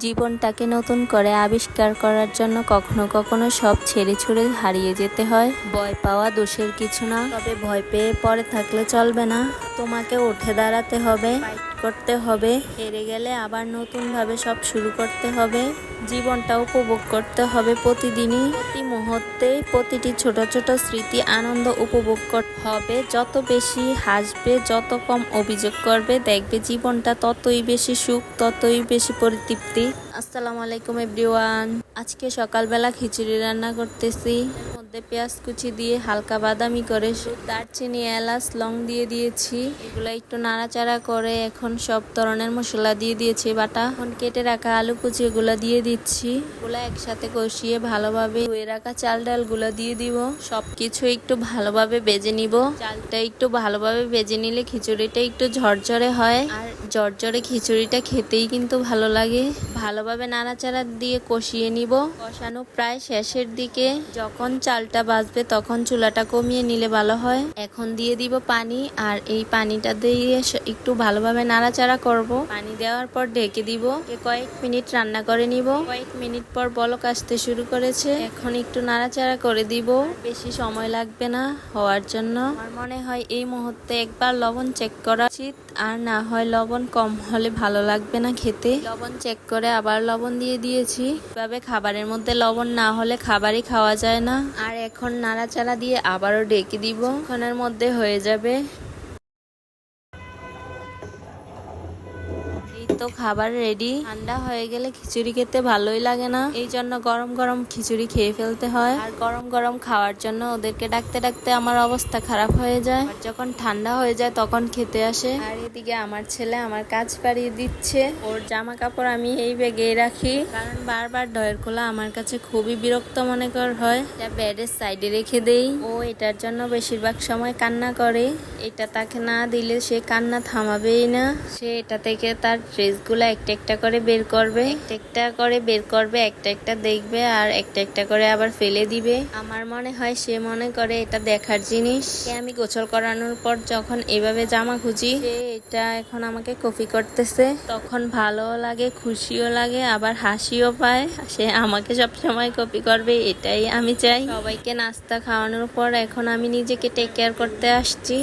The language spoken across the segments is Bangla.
জীবনটাকে নতুন করে আবিষ্কার করার জন্য কখনো কখনো সব ছেড়ে ছুড়ে হারিয়ে যেতে হয়। ভয় পাওয়া দোষের কিছু না, তবে ভয় পেয়ে পরে থাকলে চলবে না। তোমাকে উঠে দাঁড়াতে হবে। করতে হবে। হেরে গেলে আবার নতুনভাবে সব শুরু করতে হবে। জীবনটা উপভোগ করতে হবে প্রতিদিনই। প্রতি মুহূর্তে প্রতিটি ছোট ছোট স্মৃতি আনন্দ উপভোগ করতে হবে। যত বেশি হাসবে, যত কম অভিযোগ করবে, দেখবে জীবনটা ততই বেশি সুখ, ততই বেশি পরিতৃপ্তি। আসসালামু আলাইকুম, এভরিওয়ান। আজকে সকালবেলা খিচুড়ি রান্না করতেছি। মধ্যে পেঁয়াজ কুচি দিয়ে হালকা বাদামি করে দারচিনি, এলাচ, লং দিয়ে দিয়েছি। এগুলো একটু নাড়াচাড়া করে এখন সব ধরনের মশলা দিয়ে দিয়েছি, বাটা। এখন কেটে রাখা আলু কুচি এগুলো দিয়ে দিচ্ছি। এগুলো একসাথে কষিয়ে ভালোভাবে ধুয়ে রাখা চাল ডালগুলো দিয়ে দিব। সবকিছু একটু ভালোভাবে বেজে নিব। চালটা একটু ভালোভাবে বেজে নিলে খিচুড়িটা একটু ঝরঝরে হয়। আর ঝরঝরে খিচুড়িটা খেতেই কিন্তু ভালো লাগে। ভালোভাবে নাড়াচাড়া দিয়ে কষিয়ে নিব। কষানো প্রায় শেষের দিকে। যখন চালটা বাজবে তখন চুলাটা কমিয়ে নিলে ভালো হয়। এখন দিয়ে দিব পানি আর এই পানিটা দিয়ে একটু ভালোভাবে নাড়াচাড়া করব। পানি দেওয়ার পর ঢেকে দিব। কয়েক মিনিট রান্না করে নিব। কয়েক মিনিট পর বলক আসতে শুরু করেছে। এখন একটু নাড়াচাড়া করে দিব। বেশি সময় লাগবে না হওয়ার জন্য। আমার মনে হয় এই মুহূর্তে একবার লবণ চেক করা উচিত। আর না হয় লবণ কম হলে ভালো লাগবে না খেতে। লবণ চেক করে আবার লবণ দিয়ে দিয়েছি। এভাবে খাবারের মধ্যে লবণ না হলে খাবারই খাওয়া যায় না। আর এখন নাড়াচাড়া দিয়ে আবারও ডেকে দিব। এখনের মধ্যে হয়ে যাবে। তো খাবার রেডি ঠান্ডা হয়ে গেলে খিচুড়ি খেতে ভালোই লাগে না। এই জন্য গরম গরম খিচুড়ি খেয়ে ফেলতে হয়। আর গরম গরম খাওয়ার জন্য ওদেরকে ডাকতে ডাকতে আমার অবস্থা খারাপ হয়ে যায়। যখন ঠান্ডা হয়ে যায় তখন খেতে আসে। আর এদিকে আমার ছেলে আমার কাজ পাড়িয়ে দিচ্ছে। ওর জামা কাপড় আমি এই ব্যাগে রাখি। কারণ বারবার ডয়ের খোলা আমার কাছে খুবই বিরক্ত মনে কর হয়। এটা বেডের সাইডে রেখে দেই। ও এটার জন্য বেশিরভাগ সময় কান্না করে। এটা তাকে না দিলে সে কান্না থামাবেই না। সে এটা থেকে তার ড্রেসগুলো একটা একটা করে বের করবে। একটা করে বের করবে, একটা একটা দেখবে আর একটা একটা করে আবার ফেলে দিবে। আমার মনে হয় সে মনে করে এটা দেখার জিনিস। আমি গোসল করানোর পর যখন এভাবে জামা খুঁজি এটা এখন আমাকে কপি করতেছে। তখন ভালোও লাগে, খুশিও লাগে, আবার হাসিও পায়। সে আমাকে সবসময় কপি করবে, এটাই আমি চাই। সবাইকে নাস্তা খাওয়ানোর পর এখন আমি নিজেকে টেক কেয়ার করতে আসছি।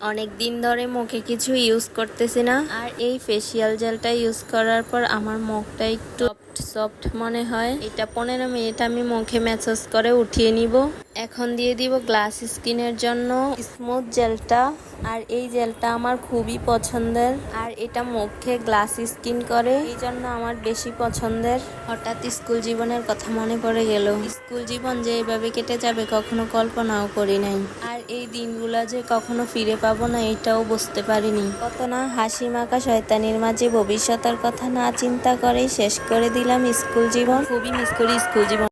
অনেক দিন ধরে মুখে কিছু ইউজ করতেছি না। আর এই ফেসিয়াল জেলটা ইউজ করার পর আমার মুখটা একটু সফট মনে হয়। এটা পনেরো মিনিট আমি মুখে ম্যাসাজ করে উঠিয়ে নিব। এখন দিয়ে দিব গ্লাস স্কিনের জন্য। স্মুথ জেলটা আর এই জেলটা আমার খুবই পছন্দের। আর এটা মুখে গ্লাস স্কিন করে, এই জন্য আমার বেশি পছন্দের। হঠাৎ স্কুল জীবনের কথা মনে পড়ে গেল। স্কুল জীবন যে এভাবে কেটে যাবে, কখনো কল্পনাও করি নাই। আর এই দিনগুলো যে কখনো ফিরে পাবো না, এটাও বুঝতে পারিনি। কত না হাসি মাখা শয়তানির মাঝে ভবিষ্যতের কথা না চিন্তা করেই শেষ করে দিলাম স্কুল জীবন। খুবই মিস করি স্কুল জীবন।